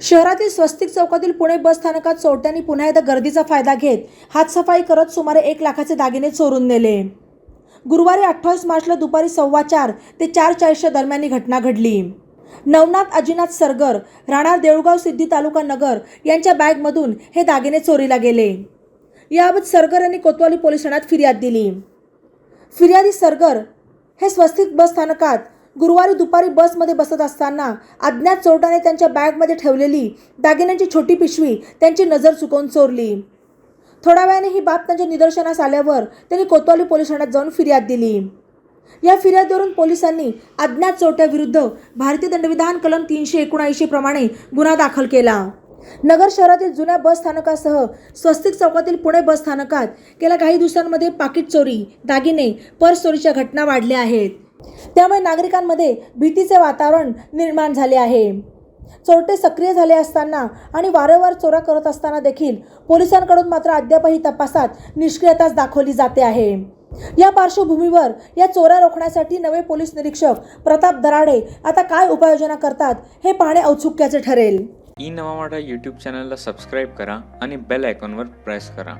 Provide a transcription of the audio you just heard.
शहरातील स्वस्तिक चौकातील पुणे बस स्थानकात चोरट्यांनी पुन्हा एकदा गर्दीचा फायदा घेत हातसफाई करत सुमारे एक लाखाचे दागिने चोरून नेले. गुरुवारी अठ्ठावीस मार्चला दुपारी सव्वा चार ते चार चाळीसच्या दरम्यान ही घटना घडली. नवनाथ अजिनाथ सरगर राहणार देऊळगाव सिद्धी तालुका नगर यांच्या बॅगमधून हे दागिने चोरीला गेले. याबाबत सरगर यांनी कोतवाली पोलीस ठाण्यात फिर्याद दिली. फिर्यादी सरगर हे स्वस्तिक बस स्थानकात गुरुवारी दुपारी बसमध्ये बसत असताना अज्ञात चोरट्याने त्यांच्या बॅगमध्ये ठेवलेली दागिन्यांची छोटी पिशवी त्यांची नजर चुकवून चोरली. थोड्या वेळाने ही बाब त्यांच्या निदर्शनास आल्यावर त्यांनी कोतवाली पोलीस ठाण्यात जाऊन फिर्याद दिली. या फिर्यादीवरून पोलिसांनी अज्ञात चोरट्याविरुद्ध भारतीय दंडविधान कलम तीनशे एकोणऐंशी प्रमाणे गुन्हा दाखल केला. नगर शहरातील जुन्या बस स्थानकासह स्वस्तिक चौकातील पुणे बस स्थानकात गेल्या काही दिवसांमध्ये पाकिट चोरी दागिने पर्स चोरीच्या घटना वाढल्या आहेत. त्यामुळे नागरिकांमध्ये भीतीचे वातावरण निर्माण झाले आहे. चोरटे सक्रिय झाले असताना आणि वारंवार चोरा करत असताना देखील पोलिसांकडून मात्र अद्यापही तपासात निष्क्रियताच दाखवली जाते आहे. या पार्श्वभूमीवर या चोऱ्या रोखण्यासाठी नवे पोलीस निरीक्षक प्रताप दराडे आता काय उपाययोजना करतात हे पाहणे औत्सुक्याचे ठरेल. ई नवा मराठा यूट्यूब चॅनलला सबस्क्राईब करा आणि बेल आयकॉनवर प्रेस करा.